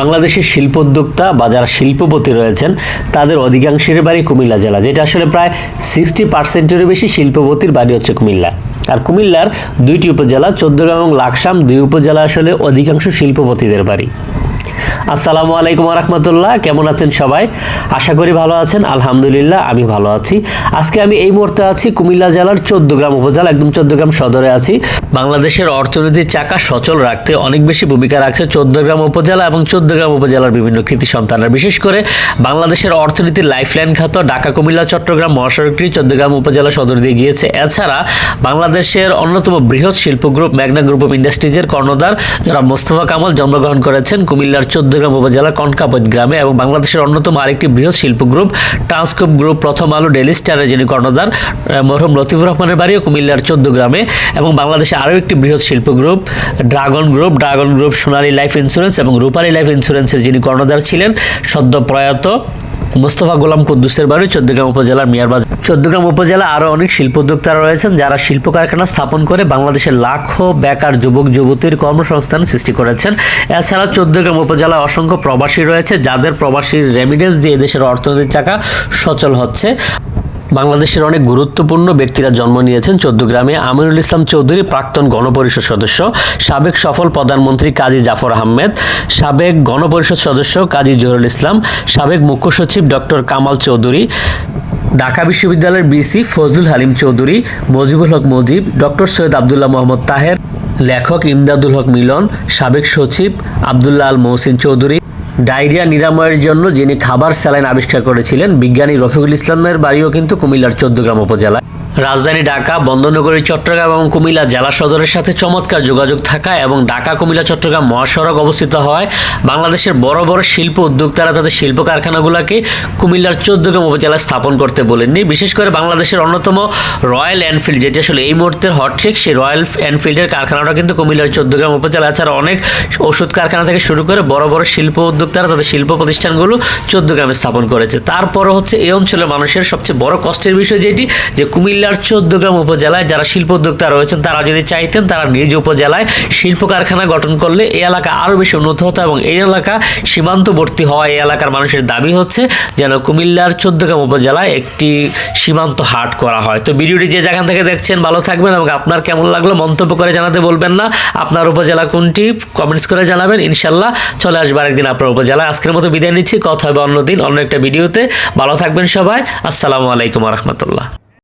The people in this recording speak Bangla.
বাংলাদেশের শিল্পোদ্যোক্তা বা যারা শিল্পপতি রয়েছেন, তাদের অধিকাংশের বাড়ি কুমিল্লা জেলা, যেটা আসলে প্রায় সিক্সটি পার্সেন্টেরও বেশি শিল্পপতির বাড়ি হচ্ছে কুমিল্লা। আর কুমিল্লার দুইটি উপজেলা, চোদ্দগ্রাম এবং লাকসাম, দুই উপজেলা আসলে অধিকাংশ শিল্পপতিদের বাড়ি। আসসালামু আলাইকুম রহমতুল্লাহ কেমন আছেন সবাই? আশা করি ভালো আছেন, আলহামদুলিল্লাহ, আমি ভালো আছি। আজকে আমি এই মুহূর্তে আছি কুমিল্লা জেলার চোদ্দগ্রাম উপজেলা, একদম চোদ্দগ্রাম সদরে আছি। বাংলাদেশের অর্থনীতির চাকা সচল রাখতে অনেক বেশি ভূমিকা রাখছে চোদ্দগ্রাম উপজেলা এবং চোদ্দগ্রাম উপজেলার বিভিন্ন কৃতি সন্তানরা। বিশেষ করে বাংলাদেশের অর্থনীতির লাইফলাইন খাত, ঢাকা, কুমিল্লা, চট্টগ্রাম মহাসড়কটি চোদ্দগ্রাম উপজেলা সদর দিয়ে গিয়েছে। এছাড়া বাংলাদেশের অন্যতম বৃহৎ শিল্প গ্রুপ ম্যাগনা গ্রুপ অফ ইন্ডাস্ট্রিজের কর্ণধার যারা মোস্তফা কামাল জন্মগ্রহণ করেছেন কুমিল্লার চোদ্দগ্রাম উপজেলার কনকাপত গ্রামে এবং বাংলাদেশের অন্যতম আরেকটি বৃহৎ শিল্প গ্রুপ ট্রান্সকোপ গ্রুপ প্রথম আলো ডেলি স্টারের যিনি কর্ণধার মরহম লতিফুর রহমানের বাড়িও কুমিল্লার চোদ্দ গ্রামে এবং বাংলাদেশে আরও একটি বৃহৎ শিল্প group, dragon group dragon group Sonali life insurance এবং রূপালী লাইফ ইন্স্যুরেন্সের যিনি কর্ণধার ছিলেন সদ্য প্রয়াত মোস্তফা গোলাম কুদ্দুসের বাড়ি চোদ্দগ্রাম উপজেলার মিয়ারবাজার চোদ্দগ্রাম উপজেলা আরও অনেক শিল্পোদ্যোক্তারা রয়েছেন যারা শিল্প কারখানা স্থাপন করে বাংলাদেশের লাখো বেকার যুবক, যুবতীর কর্মসংস্থান সৃষ্টি করেছেন। এছাড়া চোদ্দগ্রাম উপজেলায় অসংখ্য প্রবাসী রয়েছে যাদের প্রবাসীর রেমিডেন্স দিয়ে দেশের অর্থনৈতিক চাকা সচল হচ্ছে। বাংলাদেশের অনেক গুরুত্বপূর্ণ ব্যক্তিরা জন্ম নিয়েছেন চৌদ্দগ্রামে আমিরুল ইসলাম চৌধুরী, প্রাক্তন গণপরিষদ সদস্য। সাবেক সফল প্রধানমন্ত্রী কাজী জাফর আহমেদ। সাবেক গণপরিষদ সদস্য কাজী জহুরুল ইসলাম। সাবেক মুখ্য সচিব ডক্টর কামাল চৌধুরী। ঢাকা বিশ্ববিদ্যালয়ের বিসি ফজলুল হালিম চৌধুরী। মজিবুল হক মজিব, ডক্টর সৈয়দ আবদুল্লাহ মোহাম্মদ তাহের। লেখক ইমদাদুল হক মিলন। সাবেক সচিব আবদুল্লাহ আল মহসিন চৌধুরী। ডায়রিয়া নিরাময়ের জন্য যিনি খাবার স্যালাইন আবিষ্কার করেছিলেন, বিজ্ঞানী রফিকুল ইসলামের বাড়িও কিন্তু কুমিল্লার চোদ্দগ্রাম উপজেলায়। রাজধানী ঢাকা, বন্দরনগরী, চট্টগ্রাম এবং কুমিল্লা জেলা সদরের সাথে চমৎকার যোগাযোগ থাকা এবং ঢাকা, কুমিল্লা, চট্টগ্রাম মহাসড়ক অবস্থিত হয় বাংলাদেশের বড় বড় শিল্প উদ্যোক্তারা তাদের শিল্প কারখানাগুলোকে কুমিল্লার চোদ্দগ্রাম উপজেলায় স্থাপন করতে বলেননি। বিশেষ করে বাংলাদেশের অন্যতম রয়্যাল এনফিল্ড, যেটি আসলে এই মুহূর্তের হটট্রিক সেই রয়্যাল এনফিল্ডের কারখানাটা কিন্তু কুমিল্লার চোদ্দগ্রাম উপজেলা, এছাড়া অনেক ওষুধ কারখানা থেকে শুরু করে বড় বড় শিল্প উদ্যোক্তারা তাদের শিল্প প্রতিষ্ঠানগুলো চোদ্দগ্রামে স্থাপন করেছে। তারপরও হচ্ছে এই অঞ্চলের মানুষের সবচেয়ে বড় কষ্টের বিষয় যেটি, যে কুমিল্লার চোদ্দগ্রাম উপজেলায় যারা শিল্প উদ্যোক্তা রয়েছেন, তারা যদি চাইতেন তারা নিজ উপজেলায় শিল্প কারখানা গঠন করলে এই এলাকা আরও বেশি উন্নত হতো এবং এই এলাকা সীমান্তবর্তী হওয়া এই এলাকার মানুষের দাবি হচ্ছে যেন কুমিল্লার চোদ্দগ্রাম উপজেলায় একটি সীমান্ত হাট করা হয়। তো ভিডিওটি যে যেখান থেকে দেখছেন ভালো থাকবেন এবং আপনার কেমন লাগল মন্তব্য করে জানাতে বলবেন না। আপনার উপজেলা কোনটি, কমেন্টস করে জানাবেন। ইনশাল্লাহ চলে আসবে আরেকদিন আপনার উপজেলায় আজকের মতো বিদায় নিচ্ছি। কথা হবে অন্যদিন অন্য একটা ভিডিওতে। ভালো থাকবেন সবাই। আসসালামু আলাইকুম রহমতুল্লাহ।